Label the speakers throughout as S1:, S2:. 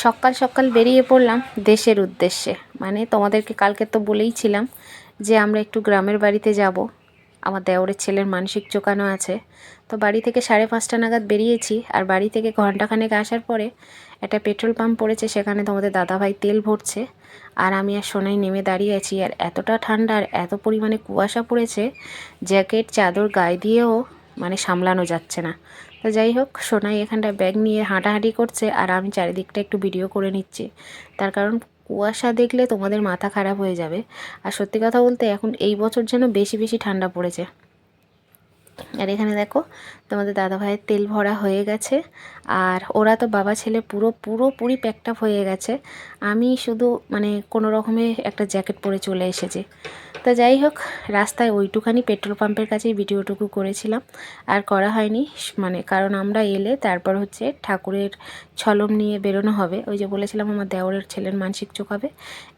S1: সকাল সকাল বেরিয়ে পড়লাম দেশের উদ্দেশ্যে। মানে তোমাদেরকে কালকে তো বলেইছিলাম যে আমরা একটু গ্রামের বাড়িতে যাব। আমার দেওরের ছেলের মানসিক চোকানো আছে। তো বাড়ি থেকে সাড়ে পাঁচটা নাগাদ বেরিয়েছি আর বাড়ি থেকে ঘন্টাখানেক আসার পরে একটা পেট্রোল পাম্প পড়েছে, সেখানে তোমাদের দাদাভাই তেল ভরছে। আর আমি আর সোনাই নেমে দাঁড়িয়ে আছি আর এতটা ঠান্ডা আর এত পরিমাণে কুয়াশা পড়েছে, জ্যাকেট, চাদর, গায়ে দিয়েও মানে সামলানো যাচ্ছে না। তো যাই হোক, সোনাই এখানটা ব্যাগ নিয়ে হাঁটাহাঁটি করছে আর আমি চারিদিকটা একটু ভিডিও করে নিচ্ছি। তার কারণ কুয়াশা দেখলে তোমাদের মাথা খারাপ হয়ে যাবে। আর সত্যি কথা বলতে এখন এই বছর যেন বেশি বেশি ঠান্ডা পড়েছে। আর এখানে দেখো তোমাদের দাদা ভাইয়ের তেল ভরা হয়ে গেছে। আর ওরা তো বাবা, ছেলে পুরো, পুরোপুরি প্যাকড আপ হয়ে গেছে। আমি শুধু মানে কোনো রকমে একটা জ্যাকেট পরে চলে এসেছি। তো যাই হোক, রাস্তায় ওইটুখানি পেট্রোল পাম্পের কাছেই ভিডিওটুকু করেছিলাম। আর করা হয়নি মানে কারণ আমরা এলে তারপর হচ্ছে ঠাকুরের ছলম নিয়ে বেরোনো হবে। ওই যে বলেছিলাম, আমার দেওরের ছেলের মানসিক চোকাবে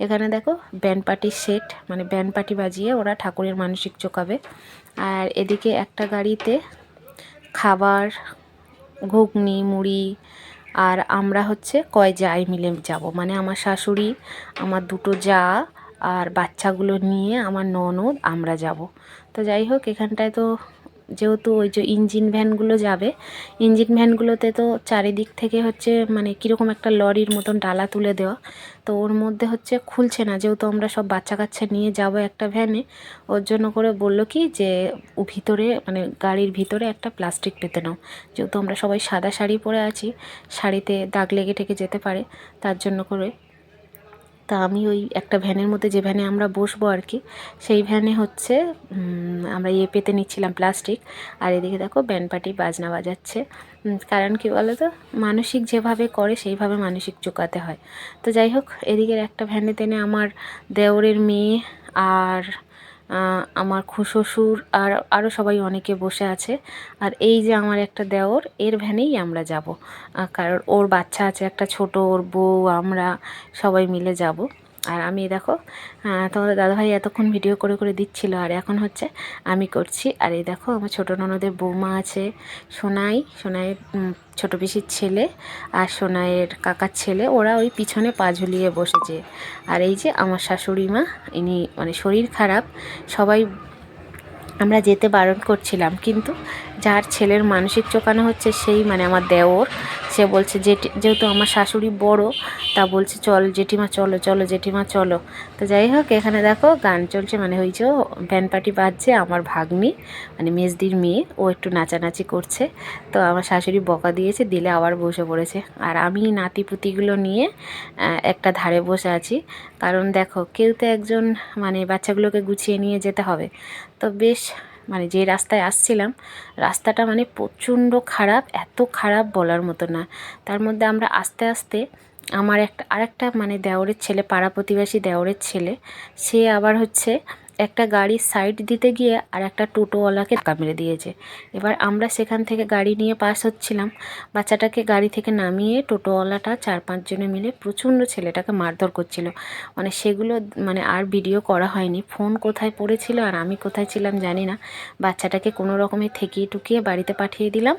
S1: এখানে দেখো ব্যান্ড পার্টির সেট মানে ব্যান্ড পার্টি বাজিয়ে ওরা ঠাকুরের মানসিক চোকাবে আর এদিকে একটা গাড়িতে খাবার, ঘুগনি, মুড়ি আর আমরা হচ্ছে কয় যাই মিলে যাব। মানে আমার শাশুড়ি, আমার দুটো যা আর বাচ্চাগুলো নিয়ে আমার ননদ, আমরা যাব। তো যাই হোক, এখানটায় তো যেহেতু ওই যে ইঞ্জিন ভ্যানগুলো যাবে, ইঞ্জিন ভ্যানগুলোতে তো চারিদিক থেকে হচ্ছে মানে কীরকম একটা লরির মতন ডালা তুলে দেওয়া, তো ওর মধ্যে হচ্ছে খুলছে না। যেহেতু আমরা সব বাচ্চা কাচ্চা নিয়ে যাব একটা ভ্যানে, ওর জন্য করে বলল কি যে ভিতরে মানে গাড়ির ভিতরে একটা প্লাস্টিক পেতে নাও। যেহেতু আমরা সবাই সাদা শাড়ি পরে আছি, শাড়িতে দাগ লেগে ঠেকে যেতে পারে, তার জন্য করে তা আমি ওই একটা ভ্যানের মধ্যে যে ভ্যানে আমরা বসবো আর কি, সেই ভ্যানে হচ্ছে আমরা ইয়ে পেতে নিচ্ছিলাম প্লাস্টিক, আর এদিকে দেখো ব্যান্ড পার্টি, বাজনা বাজাচ্ছে। কারণ কি বলো তো মানসিক যেভাবে করে সেইভাবে মানসিক চুকাতে হয়। তো যাই হোক, এদিকের একটা ভ্যানে টেনে আমার দেওরের মেয়ে আর আমার খুশশুর আর আরও সবাই অনেকে বসে আছে। আর এই যে আমার একটা দেওর, এর ভ্যানেই আমরা যাব। কারণ ওর বাচ্চা আছে, একটা ছোট, ওর বউ, আমরা সবাই মিলে যাব। আর আমি দেখো তোমাদের দাদাভাই এতক্ষণ ভিডিও করে করে দিচ্ছিল, আর এখন হচ্ছে আমি করছি। আর এই দেখো, আমার ছোটো ননদের বৌমা আছে, সোনাই, সোনাইয়ের ছোটো পিসির ছেলে আর সোনাইয়ের কাকার ছেলে। ওরা ওই পিছনে পা ঝুলিয়ে বসেছে। আর এই যে আমার শাশুড়ি মা, ইনি মানে শরীর খারাপ, সবাই আমরা যেতে বারণ করছিলাম, কিন্তু যার ছেলের মানসিক চোকানো হচ্ছে সেই মানে আমার দেওর। সে বলছে, জেঠি যেহেতু আমার শাশুড়ি বড়, তা বলছে, চল জেঠিমা, চলো চলো জেঠিমা, চলো। তো যাই হোক, এখানে দেখো গান চলছে মানে হয়েছে ব্যান্ড পার্টি বাজছে, আমার ভাগ্নি মানে মেজদির মেয়ে, ও একটু নাচানাচি করছে। তো আমার শাশুড়ি বকা দিয়েছে, দিলে আবার বসে পড়েছে। আর আমি নাতি পুতিগুলো নিয়ে একটা ধারে বসে আছি। কারণ দেখো, কেউ তো একজন মানে বাচ্চাগুলোকে গুছিয়ে নিয়ে যেতে হবে। তো বেশ মানে যে রাস্তায় আসছিলাম, রাস্তাটা মানে প্রচণ্ড খারাপ, এত খারাপ বলার মতো না। তার মধ্যে আমরা আস্তে আস্তে আমার একটা, আরেকটা মানে দেওরের ছেলে, পাড়া প্রতিবেশী দেওরের ছেলে, সে আবার হচ্ছে একটা গাড়ির সাইড দিতে গিয়ে আর একটা টোটোওয়ালাকে ধাক্কা মেরে দিয়েছে। এবার আমরা সেখান থেকে গাড়ি নিয়ে পাস হচ্ছিলাম। বাচ্চাটাকে গাড়ি থেকে নামিয়ে টোটোওয়ালাটা চার পাঁচজনে মিলে প্রচণ্ড ছেলেটাকে মারধর করছিল। মানে সেগুলো মানে আর ভিডিও করা হয়নি। ফোন কোথায় পড়েছিল আর আমি কোথায় ছিলাম জানি না। বাচ্চাটাকে কোনো রকমে থেকিয়ে টুকিয়ে বাড়িতে পাঠিয়ে দিলাম।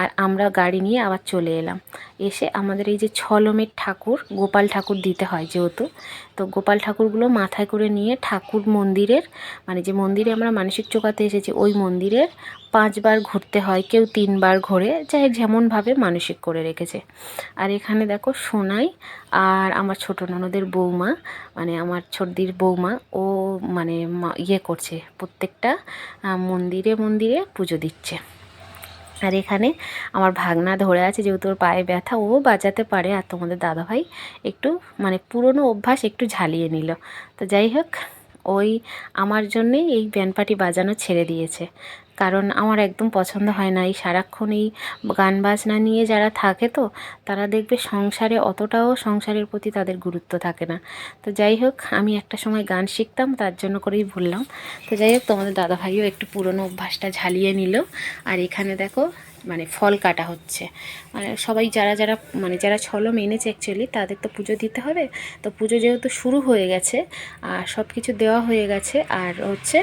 S1: আর আমরা গাড়ি নিয়ে আবার চলে এলাম। এসে আমাদের এই যে ছলমের ঠাকুর, গোপাল ঠাকুর দিতে হয় যেহেতু, তো গোপাল ঠাকুরগুলো মাথায় করে নিয়ে ঠাকুর মন্দিরের মানে যে মন্দিরে আমরা মানসিক চোকাতে এসেছি, ওই মন্দিরের পাঁচবার ঘুরতে হয়, কেউ তিনবার ঘোরে, যাই যেমনভাবে মানসিক করে রেখেছে। আর এখানে দেখো সোনাই আর আমার ছোটো ননদের বৌমা মানে আমার ছোটদির বৌমা, ও মানে ইয়ে করছে, প্রত্যেকটা মন্দিরে মন্দিরে পুজো দিচ্ছে। আর এখানে আমার ভাগনা ধরে আছে, যেহেতু ওর পায়ে ব্যথা, ও বাজাতে পারে। আর তোমাদের দাদাভাই একটু মানে পুরনো অভ্যাস একটু ঝালিয়ে নিল। তো যাই হোক, ওই আমার জন্যে এই ব্যান্ড পার্টি বাজানো ছেড়ে দিয়েছে। কারণ আমার একদম পছন্দ হয় না। এই সারাক্ষণ এই গান বাজনা নিয়ে যারা থাকে তো, তারা দেখবে সংসারে অতটাও সংসারের প্রতি তাদের গুরুত্ব থাকে না। তো যাই হোক, আমি একটা সময় গান শিখতাম, তার জন্য করেই ভুললাম। তো যাই হোক, তোমাদের দাদাভাইও একটু পুরনো অভ্যাসটা ঝালিয়ে নিল। আর এখানে দেখো মানে ফল কাটা হচ্ছে। মানে সবাই যারা যারা মানে যারা ছলম এনেছে অ্যাকচুয়ালি তাদের তো পুজো দিতে হবে। তো পুজো যেহেতু শুরু হয়ে গেছে, আর সব কিছু দেওয়া হয়ে গেছে, আর হচ্ছে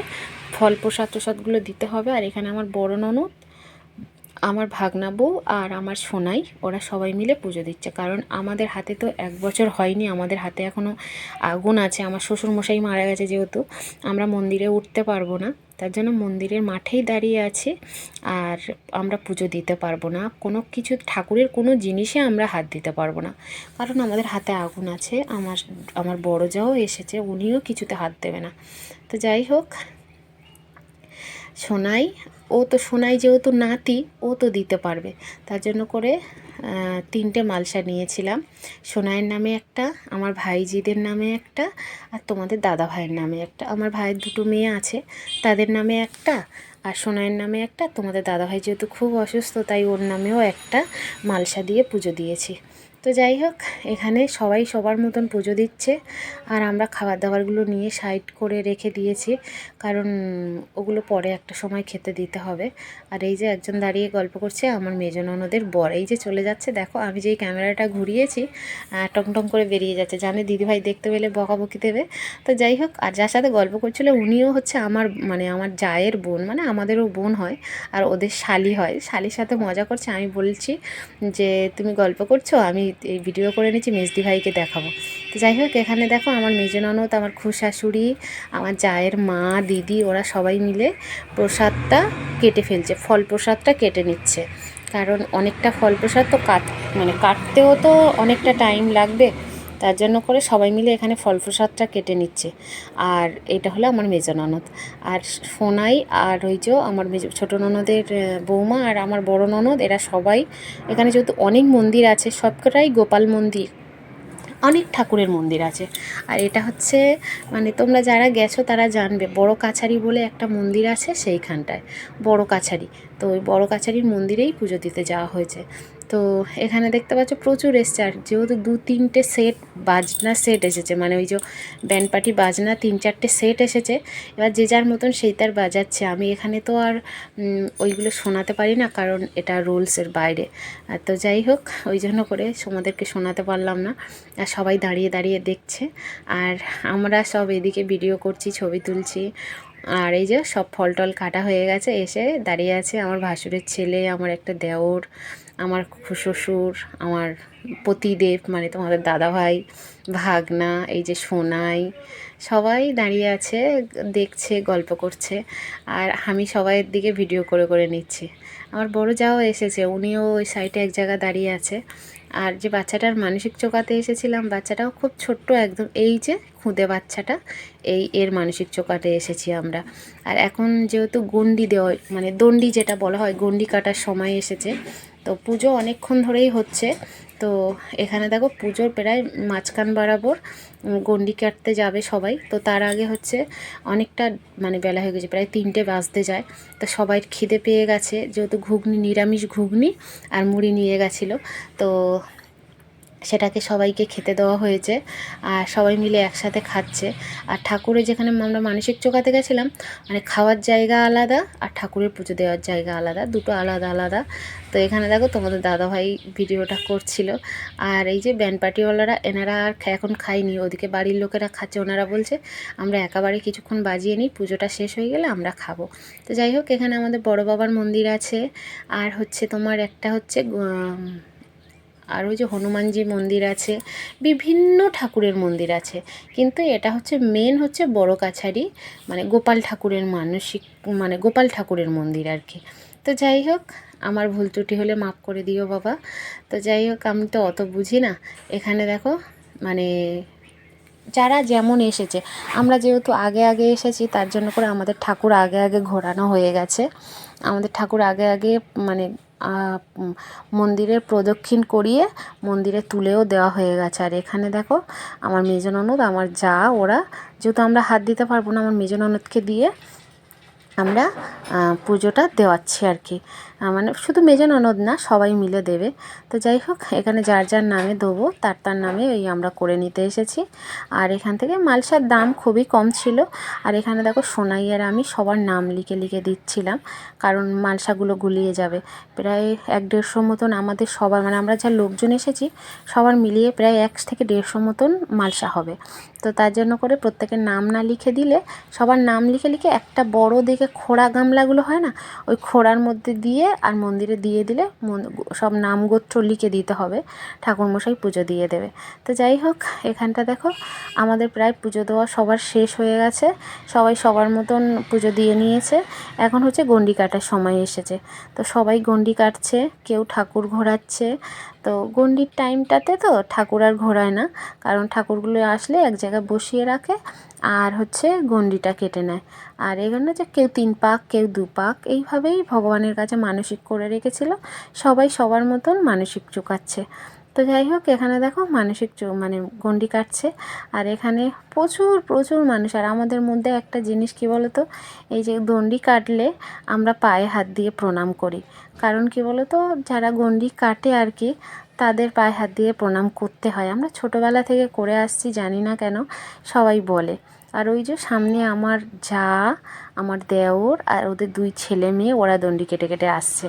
S1: ফল প্রসাদ প্রসাদগুলো দিতে হবে। আর এখানে আমার বড় ননদ, আমার ভাগনা বউ আর আমার সোনাই, ওরা সবাই মিলে পুজো দিচ্ছে। কারণ আমাদের হাতে তো এক বছর হয়নি, আমাদের হাতে এখনও আগুন আছে। আমার শ্বশুরমশাই মারা গেছে যেহেতু, আমরা মন্দিরে উঠতে পারব না। তার জন্য মন্দিরের মাঠেই দাঁড়িয়ে আছি আর আমরা পুজো দিতে পারব না। কোনো কিছু, ঠাকুরের কোনো জিনিসে আমরা হাত দিতে পারব না। কারণ আমাদের হাতে আগুন আছে। আমার আমার বড় যাও এসেছে, উনিও কিছুতে হাত দেবে না। তো যাই হোক সোনাই, ও তো সোনাই যেহেতু নাতি, ও তো দিতে পারবে। তার জন্য করে তিনটে মালসা নিয়েছিলাম। সোনাইয়ের নামে একটা, আমার ভাইজিদের নামে একটা, আর তোমাদের দাদা ভাইয়ের নামে একটা। আমার ভাইয়ের দুটো মেয়ে আছে, তাদের নামে একটা, আর সোনাইয়ের নামে একটা। তোমাদের দাদা ভাই যেহেতু খুব অসুস্থ, তাই ওর নামেও একটা মালসা দিয়ে পুজো দিয়েছি। তো যাই হোক এখানে সবাই সবার মতন পুজো দিচ্ছে। আর আমরা খাবার দাবারগুলো নিয়ে সাইড করে রেখে দিয়েছি কারণ ওগুলো পরে একটা সময় খেতে দিতে হবে। আর এই যে একজন দাঁড়িয়ে গল্প করছে আমার মেজ ননদের বর। এই যে চলে যাচ্ছে দেখো আমি যেই ক্যামেরাটা ঘুরিয়েছি আহ, টং টং করে বেরিয়ে যাচ্ছে। জানে দিদিভাই দেখতে পেলে বকাবকি দেবে। তো যাই হোক আর যার সাথে গল্প করছিল উনিও হচ্ছে আমার মানে আমার জায়ের বোন মানে আমাদেরও বোন হয় আর ওদের শালি হয়। শালির সাথে মজা করছে। আমি বলছি যে তুমি গল্প করছ আমি এই ভিডিও করে নিচ্ছি মেজদি ভাইকে দেখাবো। তো যাই হোক, এখানে দেখো আমার মেজ ননদ, আমার খুশাশুড়ি, আমার জায়ের মা, দিদি, ওরা সবাই মিলে প্রসাদটা কেটে ফেলছে, ফল প্রসাদটা কেটে নিচ্ছে। কারণ অনেকটা ফল প্রসাদ তো কাট মানে কাটতেও তো অনেকটা টাইম লাগবে। তার জন্য করে সবাই মিলে এখানে ফল প্রসাদটা কেটে নিচ্ছে। আর এটা হলো আমার মেজ ননদ। আর সোনাই আর ওই যে আমার মেজ, ছোটো ননদের বৌমা আর আমার বড় ননদ, এরা সবাই এখানে যেহেতু অনেক মন্দির আছে, সবকটাই গোপাল মন্দির। অনেক ঠাকুরের মন্দির আছে। আর এটা হচ্ছে মানে তোমরা যারা গেছো তারা জানবে, বড় কাছারি বলে একটা মন্দির আছে সেইখানটায়, বড় কাছারি। তো ওই বড় কাছারির মন্দিরেই পুজো দিতে যাওয়া হয়েছে। তো এখানে দেখতে পাচ্ছ প্রচুর এসছে, আর যেহেতু দু তিনটে সেট বাজনা সেট এসেছে মানে ওই যে ব্যান্ড পার্টি বাজনা তিন চারটে সেট এসেছে, এবার যে যার মতন সেই তার বাজাচ্ছে। আমি এখানে তো আর ওইগুলো শোনাতে পারি না, কারণ এটা রুলসের বাইরে। আর তো যাই হোক, ওই জন্য করে তোমাদেরকে শোনাতে পারলাম না, আর সবাই দাঁড়িয়ে দাঁড়িয়ে দেখছে। আর আমরা সব এদিকে ভিডিও করছি, ছবি তুলছি, আর এই যে সব ফল টল কাটা হয়ে গেছে, এসে দাঁড়িয়ে আছে আমার ভাসুরের ছেলে, আমার একটা দেওর আমার শ্বশুর, আমার পতিদেব মানে তোমাদের দাদাভাই, ভাগনা, এই যে সোনাই, সবাই দাঁড়িয়ে আছে, দেখছে, গল্প করছে। আর আমি সবাইয়ের দিকে ভিডিও করে করে নিচ্ছি। আমার বড় যাও এসেছে, উনিও ওই সাইডে এক জায়গায় দাঁড়িয়ে আছে। আর যে বাচ্চাটার মানসিক চোকাতে এসেছিলাম, বাচ্চাটাও খুব ছোট্ট একদম, এই যে খুদে বাচ্চাটা, এই এর মানসিক চোকাতে এসেছি আমরা। আর এখন যেহেতু গন্ডি দেওয়া মানে দণ্ডি যেটা বলা হয় গন্ডি কাটার সময় এসেছে তো পুজো অনেকক্ষণ ধরেই হচ্ছে। তো এখানে দেখো পুজোর প্রায় মাঝখান বরাবর গন্ডি কাটতে যাবে সবাই। তো তার আগে হচ্ছে অনেকটা মানে বেলা হয়ে গেছে, প্রায় তিনটে বাজতে যায়। তো সবাই খিদে পেয়ে গেছে, যেহেতু ঘুগনি, নিরামিষ ঘুগনি আর মুড়ি নিয়ে গেছিল। তো সেটাকে সবাইকে খেতে দেওয়া হয়েছে আর সবাই মিলে একসাথে খাচ্ছে। আর ঠাকুরের যেখানে আমরা মানসিক চোকাতে গেছিলাম মানে খাওয়ার জায়গা আলাদা আর ঠাকুরের পুজো দেওয়ার জায়গা আলাদা, দুটো আলাদা আলাদা। তো এখানে দেখো তোমাদের দাদাভাই ভিডিওটা করছিল। আর এই যে ব্যান্ড পার্টিওয়ালারা, এনারা আর এখন খায়নি, ওদিকে বাড়ির লোকেরা খাচ্ছে, ওনারা বলছে, আমরা একেবারে কিছুক্ষণ বাজিয়ে নিই, পুজোটা শেষ হয়ে গেলে আমরা খাব। তো যাই হোক, এখানে আমাদের বড় বাবার মন্দির আছে। আর হচ্ছে তোমার একটা হচ্ছে আর ওই যে হনুমানজি মন্দির আছে, বিভিন্ন ঠাকুরের মন্দির আছে। কিন্তু এটা হচ্ছে মেন হচ্ছে বড় কাছারি মানে গোপাল ঠাকুরের মানসিক মানে গোপাল ঠাকুরের মন্দির আর কি। তো যাই হোক, আমার ভুল ত্রুটি হলে মাফ করে দিও বাবা। তো যাই হোক, আমি তো অত বুঝি না। এখানে দেখো মানে যারা যেমন এসেছে, আমরা যেহেতু আগে আগে এসেছি, তার জন্য করে আমাদের ঠাকুর আগে আগে ঘোরানো হয়ে গেছে। আমাদের ঠাকুর আগে আগে মানে মন্দিরের প্রদক্ষিণ করিয়ে মন্দিরে তুলেও দেওয়া হয়ে গেছে। আর এখানে দেখো, আমার মেজ ননদ, আমার যা, ওরা, যেহেতু আমরা হাত দিতে পারব না, আমার মেজ ননদকে দিয়ে আমরা পুজোটা দেওয়াচ্ছি আর কি মানে শুধু মেজো ননদ না, সবাই মিলে দেবে। তো যাই হোক, এখানে যার যার নামে দেবো, তার তার নামে এই আমরা করে নিতে এসেছি। আর এখান থেকে মালসার দাম খুবই কম ছিল। আর এখানে দেখো সোনাই আর আমি সবার নাম লিখে লিখে দিচ্ছিলাম, কারণ মালসাগুলো গুলিয়ে যাবে। প্রায় এক দেড়শো মতন আমাদের সবার মানে আমরা যা লোকজন এসেছি, সবার মিলিয়ে প্রায় এক থেকে দেড়শো মতন মালসা হবে। তো তার জন্য করে প্রত্যেকের নাম না লিখে দিলে, সবার নাম লিখে লিখে একটা বড় দেখে খোড়া গামলাগুলো হয় না, ওই খোড়ার মধ্যে দিয়ে আর মন্দিরে দিয়ে দিলে সব নাম গোত্র লিখে দিতে হবে, ঠাকুরমশাই পুজো দিয়ে দেবে। তো যাই হোক, এখানটা দেখো, আমাদের প্রায় পুজো দেওয়া সবার শেষ হয়ে গেছে, সবাই সবার মতন পুজো দিয়ে নিয়েছে। এখন হচ্ছে গন্ডি কাটার সময় এসেছে। তো সবাই গন্ডি কাটছে, কেউ ঠাকুর ঘোরাচ্ছে। তো গন্ডির টাইমটাতে তো ঠাকুর আর ঘোরায় না, কারণ ঠাকুরগুলো আসলে এক জায়গায় বসিয়ে রাখে আর হচ্ছে গন্ডিটা কেটে নেয়। আর এখানে যে কেউ তিন পাক, কেউ দু পাক, এইভাবেই ভগবানের কাছে মানসিক করে রেখেছিল। সবাই সবার মতন মানসিক চুকাচ্ছে। তো যাই হোক, এখানে দেখো মানসিক মানে গন্ডি কাটছে। আর এখানে প্রচুর প্রচুর মানুষ। আর আমাদের মধ্যে একটা জিনিস কি বলতো? এই যে গন্ডি কাটলে আমরা পায়ে হাত দিয়ে প্রণাম করি। কারণ কি বলতো? যারা গন্ডি কাটে আর কি তাদের পায়ে হাত দিয়ে প্রণাম করতে হয়। আমরা ছোটোবেলা থেকে করে আসছি, জানি না কেন, সবাই বলে। আর ওই যে সামনে আমার যা, আমার দেওর আর ওদের দুই ছেলে মেয়ে, ওরা দণ্ডি কেটে কেটে আসছে।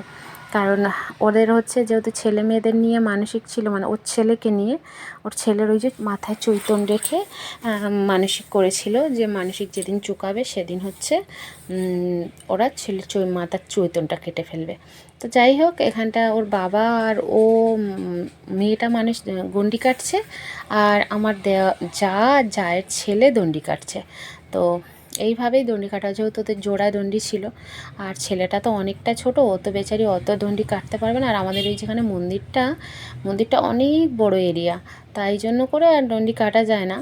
S1: কারণ ওদের হচ্ছে যেহেতু ছেলে মেয়েদের নিয়ে মানসিক ছিল মানে ওর ছেলেকে নিয়ে, ওর ছেলের ওই যে মাথায় চৈতন রেখে মানসিক করেছিল যে মানসিক যেদিন চুকাবে সেদিন হচ্ছে ওরা ছেলে চৈ মাথার চৈতনটা কেটে ফেলবে। তো যাই হোক, এখানটা ওর বাবা আর ও মেয়েটা মানুষ গন্ডি কাটছে, আর আমার দেওয়া যা, জায়ের ছেলে দণ্ডি কাটছে। তো এইভাবেই দণ্ডি কাটা যেহেতু ওদের জোড়া দণ্ডি ছিল, আর ছেলেটা তো অনেকটা ছোট, ও তো বেচারি অত দণ্ডি কাটতে পারবে না। আর আমাদের এই যেখানে মন্দিরটা মন্দিরটা অনেক বড় এরিয়া তাই জন্য করে আর দণ্ডি কাটা যায় না।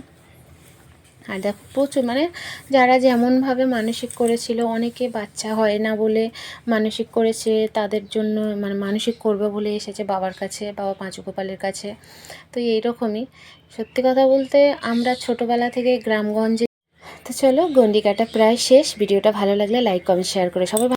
S1: আর দেখো, প্রচুর মানে যারা যেমনভাবে মানসিক করেছিল, অনেকে বাচ্চা হয় না বলে মানসিক করেছে, তাদের জন্য মানে মানসিক করবে বলে এসেছে বাবার কাছে, বাবা পাঁচু গোপালের কাছে। তো এইরকমই। সত্যি কথা বলতে, আমরা ছোটোবেলা থেকে গ্রামগঞ্জে তো চলো গন্ডি কাটা প্রায় শেষ। ভিডিওটা ভালো লাগলে লাইক কমেন্ট শেয়ার করে সবাই